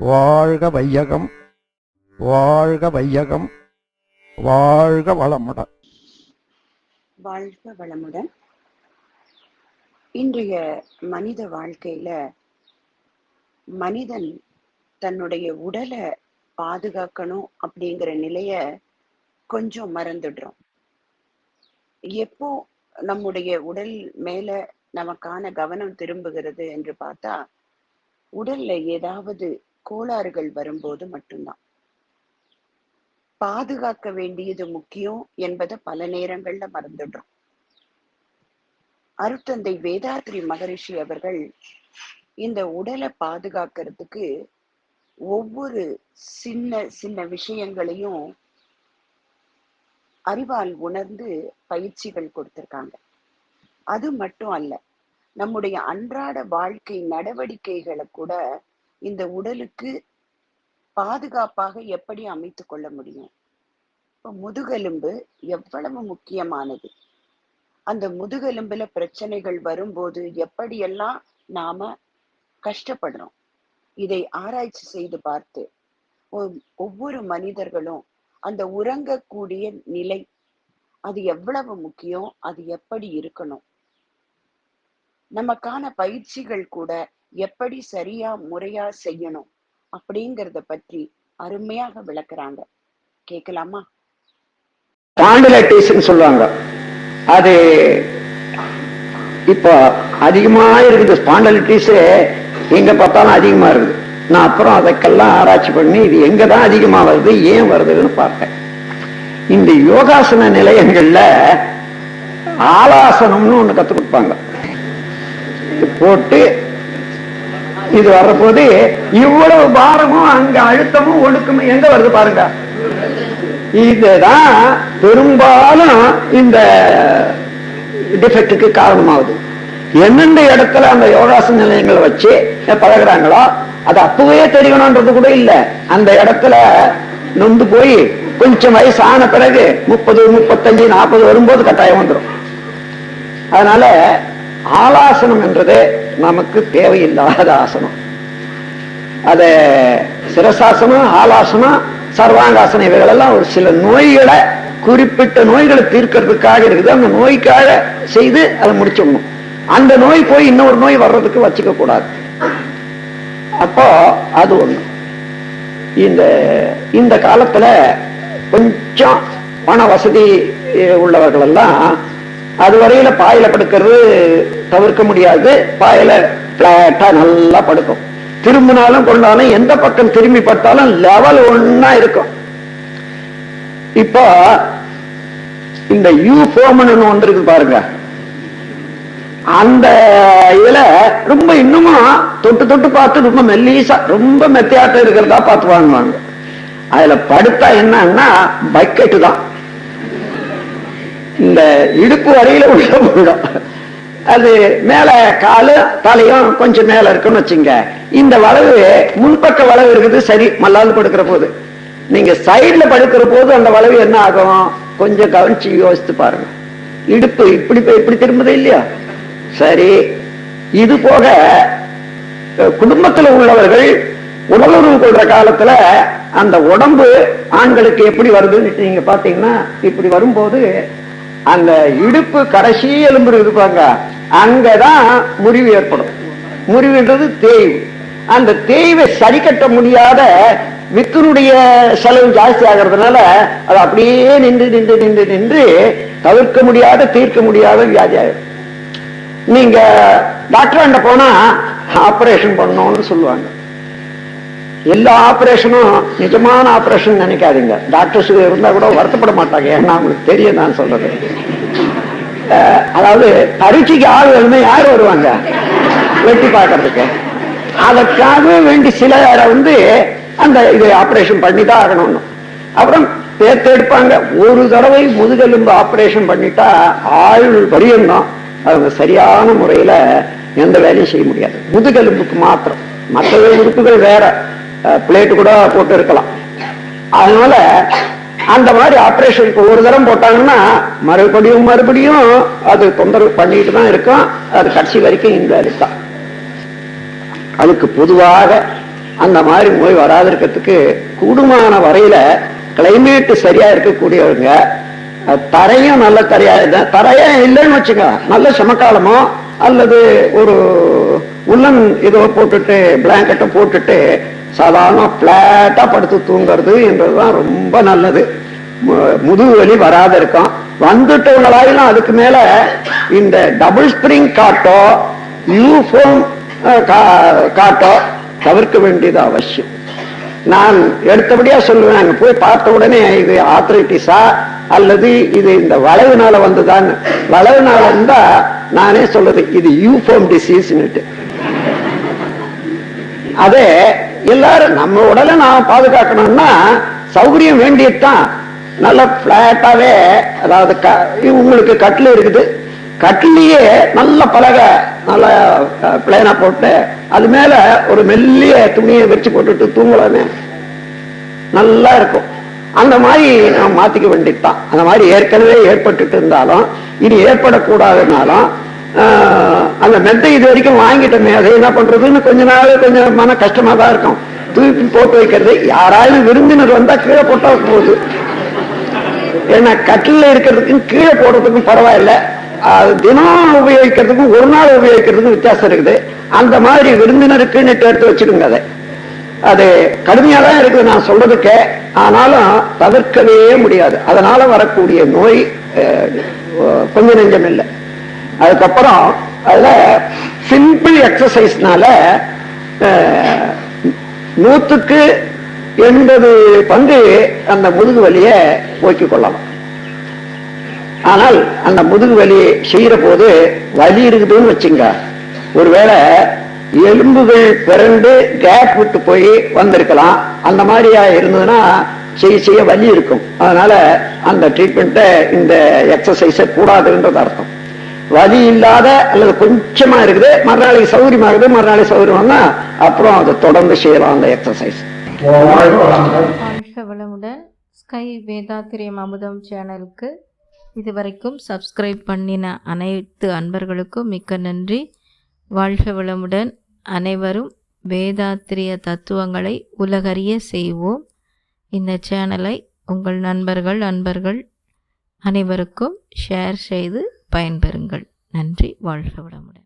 வாழ்க வையகம் வாழ்க வையகம் வாழ்க வளமுடன் வாழ்க வளமுடன் இன்றைய மனித வாழ்க்கையில மனிதன் தன்னுடைய உடலை பாதுகாக்கணும் அப்படிங்கிற நிலைய கொஞ்சம் மறந்துடுறோம். எப்போ நம்முடைய உடல் மேல நமக்கான கவனம் திரும்புகிறது என்று பார்த்தா உடல்ல ஏதாவது கோளாறுகள் வரும்போது மட்டும்தான். பாதுகாக்க வேண்டியது முக்கியம் என்பதை பல நேரங்கள்ல மறந்துடுறோம். அருத்தந்தை வேதாத்ரி மகரிஷி அவர்கள் இந்த உடலை பாதுகாக்கிறதுக்கு ஒவ்வொரு சின்ன சின்ன விஷயங்களையும் அறிவால் உணர்ந்து பயிற்சிகள் கொடுத்திருக்காங்க. அது மட்டும் அல்ல நம்முடைய அன்றாட வாழ்க்கை நடவடிக்கைகளை கூட இந்த உடலுக்கு பாதுகாப்பாக எப்படி அமைத்து கொள்ள முடியும்? இப்போ முதுகெலும்பு எவ்வளவு முக்கியமானது? அந்த முதுகெலும்புல பிரச்சனைகள் வரும்போது எப்படியெல்லாம் நாம கஷ்டப்படுறோம்? இதை ஆராய்ச்சி செய்து பார்த்து ஒ- ஒவ்வொரு மனிதர்களும் அந்த உறங்கக்கூடிய நிலை அது எவ்வளவு முக்கியம்? அது எப்படி இருக்கணும்? நமக்கான பயிற்சிகள் கூட எப்படி சரியா முறையா செய்யணும் அப்படிங்கறத பற்றி அருமையாக விளக்குறாங்க. கேட்கலாமா? ஸ்பாண்டிலைட்டிஸ்ன்னு சொல்லுவாங்க அது இப்போ அதிகமா இருக்குது. ஸ்பாண்டலிட்டிஸ் எங்க பார்த்தாலும் அதிகமா இருக்குது. நான் அப்புறம் அதைக்கெல்லாம் ஆராய்ச்சி பண்ணி இது எங்க தான் அதிகமா வருது ஏன் வருதுன்னு பார்த்தேன். இந்த யோகாசன நிலையங்கள்ல ஆலாசனம்னு ஒண்ணு கத்து கொடுப்பாங்க. இது போட்டு இது வர்றபோது இவ்வளவு பாரமும் அங்க அழுத்தமும் ஒடுக்கமும் எங்க வருது பாருங்க. இதுதான் பெரும்பாலும் இந்த டிஃபெக்டுக்கு காரணமாகுது. எந்தெந்த இடத்துல அந்த யோகாசன நிலையங்களை வச்சு பழகுறாங்களோ அது அப்பவே தெரியணும்ன்றது கூட இல்ல. அந்த இடத்துல நொந்து போய் கொஞ்சம் வயசு ஆன பிறகு முப்பது முப்பத்தஞ்சு நாற்பது வரும்போது கட்டாயம் வந்துடும் அதனால ஆலாசனம் என்றது நமக்கு தேவையில்லாத ஆசனம். அத சிரசாசனம் ஆலாசனம் சர்வாங்காசனம் இவைகள் எல்லாம் ஒரு சில நோய்களை குறிப்பிட்ட நோய்களை தீர்க்கறதுக்காக இருக்குது. அந்த நோய்க்காக செய்து அதை முடிச்சிடணும். அந்த நோய் போய் இன்னொரு நோய் வர்றதுக்கு வச்சுக்க கூடாது அப்போ அது ஒண்ணு. இந்த இந்த காலத்துல கொஞ்சம் பண வசதி உள்ளவர்கள் எல்லாம் அது வரையில பாயில படுக்கிறது தவிர்க்க முடியாது. பாயில பிளாட்டா நல்லா படுக்கும். திரும்பினாலும் கொண்டாலும் எந்த பக்கம் திரும்பி பட்டாலும் லெவல் ஒன்னா இருக்கும். இப்போ இந்த யூ ஃபோமன் வந்திருக்கு பாருங்க. அந்த இதுல ரொம்ப இன்னமும் தொட்டு தொட்டு பார்த்து ரொம்ப மெல்லீசா ரொம்ப மெத்தையாட்டம் இருக்கிறதா பார்த்து வாங்குவாங்க. அதுல படுத்தா என்னன்னா பக்கெட்டு தான். இந்த இடுப்பு வரையில உள்ள விழும் அது மேல காலு தலையும் கொஞ்சம் மேல இருக்குன்னு வச்சுங்க. இந்த வளவு முன்பக்க வளவு இருக்குது சரி மல்லால் படுக்கிற போது. நீங்க சைடுல படுக்கிற போது அந்த வளவு என்ன ஆகும்? கொஞ்சம் கவனிச்சு யோசித்து பாருங்க. இடுப்பு இப்படி இப்படி திரும்புது இல்லையா? சரி. இது போக குடும்பத்துல உள்ளவர்கள் உடலுறவு கொள்ற காலத்துல அந்த உடம்பு ஆண்களுக்கு எப்படி வருதுன்னு நீங்க பாத்தீங்கன்னா இப்படி வரும்போது அந்த இடுப்பு கடைசி எலும்பு இருப்பாங்க அங்கதான் முறிவு ஏற்படும். முறிவுன்றது தேய்வு. அந்த தேய்வை சரி கட்ட முடியாத வித்தினுடைய செலவு ஜாஸ்தி ஆகிறதுனால அது அப்படியே நின்று நின்று நின்று நின்று தவிர்க்க முடியாத தீர்க்க முடியாத வியாதி ஆயிடும். நீங்க டாக்டர் போனா ஆபரேஷன் பண்ணணும்னு சொல்லுவாங்க. எல்லா ஆபரேஷனும் நிஜமான ஆபரேஷன் நினைக்காதீங்க. டாக்டர்ஸ் இருந்தா கூட வருத்தப்பட மாட்டாங்க. ஏன்னா அவங்களுக்கு தெரியும் நான் சொல்றது அதாவது பரீட்சைக்கு ஆள் வேணுமே யார் வருவாங்க? வெட்டி பார்க்கறதுக்கு. அதற்காக வேண்டி சில வந்து அந்த இது ஆபரேஷன் பண்ணி தான் ஆகணும்னு. அப்புறம் தேர்த்தெடுப்பாங்க ஒரு தடவை முதுகெலும்பு ஆபரேஷன் பண்ணிட்டா ஆயுள் பரியந்தம் அவங்க சரியான முறையில எந்த வேலையும் செய்ய முடியாது. முதுகெலும்புக்கு மாத்திரம். மற்ற உறுப்புகள் வேற. பிளேட் கூட போட்டு இருக்கலாம். அதனால அந்த மாதிரி ஆபரேஷனுக்கு ஒரு தரம் போட்டாங்கன்னா மறுபடியும் மறுபடியும் அது தொந்தரவு பண்ணிட்டு தான் இருக்கும். அது கட்சி வரைக்கும் இந்த தான். அதுக்கு பொதுவாக அந்த மாதிரி நோய் வராதிருக்கிறதுக்கு கூடுமான வரையில கிளைமேட் சரியா இருக்கக்கூடியவங்க தரையும் நல்ல தரையா இருந்தேன் தரையா இல்லைன்னு வச்சுக்க நல்ல சமக்காலமோ அல்லது ஒரு உள்ளன் இதோ போட்டுட்டு பிளாங்கெட்டோ போட்டுட்டு சாதாரண பிளாட்டா படுத்து தூங்குறது என்றதுதான் ரொம்ப நல்லது. முதுகு வலி வராத இருக்கும் வந்துட்டவங்களாயிலும் அதுக்கு மேல இந்த டபுள் ஸ்ப்ரிங் காட்டோ யூஃபோம் காட்டோ தவிர்க்க வேண்டியது அவசியம். நான் எடுத்தபடியா சொல்லுவேன். அங்க போய் பார்த்த உடனே இது ஆத்திரைட்டிஸா அல்லது இது இந்த வளைவுனால வந்துதான்னு. வளைவுனால இருந்தா நானே சொல்றது இது யூஃபோம் டிசீஸ்னுட்டு அதே எல்லாரும் நம்ம உடலை நாம் பாதுகாக்கணும்னா சௌகரியம் வேண்டியதுதான். நல்ல பிளாட்டாவே அதாவது க- உங்களுக்கு கட்டில் இருக்குது. கட்டிலேயே நல்ல பலகை நல்ல பிளேனா போட்டு அது மேல ஒரு மெல்லிய துணியை வச்சு போட்டுட்டு தூங்கலாமே. நல்லா இருக்கும். அந்த மாதிரி நாம் மாத்திக்க வேண்டியதுதான். அந்த மாதிரி ஏற்கனவே ஏற்பட்டுட்டு இருந்தாலும் இனி ஏற்படக்கூடாதுனாலும் அந்த மெத்தை இது வரைக்கும் வாங்கிட்டோமே. அதை என்ன பண்றதுன்னு கொஞ்ச நாள் கொஞ்சம் மன கஷ்டமா தான் இருக்கும். தூக்கி போட்டு வைக்கிறது. யாராவது விருந்தினர் வந்தா கீழே போட்டா போகுது ஏன்னா கட்டில இருக்கிறதுக்கும் கீழே போடுறதுக்கும் பரவாயில்ல. அது தினம் உபயோகிக்கிறதுக்கும் ஒரு நாள் உபயோகிக்கிறதுக்கும் வித்தியாசம் இருக்குது. அந்த மாதிரி விருந்தினருக்கு நெட்டு எடுத்து வச்சிடுங்க அதை. அது கடுமையா தான் இருக்குது நான் சொல்றதுக்கு. ஆனாலும் தவிர்க்கவே முடியாது. அதனால வரக்கூடிய நோய் கொஞ்சம் கொஞ்ச நெஞ்சம் இல்லை. அதுக்கப்புறம் அதுல சிம்பிள் எக்ஸசைஸ்னால நூத்துக்கு எண்பது பங்கு அந்த முதுகு வலியை போக்கிக் கொள்ளலாம். ஆனால் அந்த முதுகு வலி செய்யற போது வலி இருக்குதுன்னு வச்சுங்க. ஒருவேளை எலும்புகள் பிறண்டு கேப் விட்டு போய் வந்திருக்கலாம். அந்த மாதிரியா இருந்ததுன்னா செய்ய செய்ய வலி இருக்கும். அதனால அந்த ட்ரீட்மெண்ட்டை இந்த எக்ஸசைஸை கூடாதுன்றது அர்த்தம். வலி இல்லாத அல்லது கொஞ்சமா இருக்குது மறுநாளைக்கு சௌகரியமா இருக்குது மறுநாளைக்கு சௌகரியம்னா அப்புறம் அதை தொடர்ந்து செய்யலாம் அந்த எக்ஸசைஸ் வளமுடன். ஸ்கை வேதாத்திரியம் அமுதம் சேனலுக்கு இதுவரைக்கும் சப்ஸ்கிரைப் பண்ணின அனைத்து அன்பர்களுக்கும் மிக்க நன்றி. வாழ்க வளமுடன். அனைவரும் வேதாத்திரிய தத்துவங்களை உலகறிய செய்வோம். இந்த சேனலை உங்கள் நண்பர்கள் அன்பர்கள் அனைவருக்கும் ஷேர் செய்து பயன்பெறுங்கள். நன்றி. வாழ்க வளமுடன்.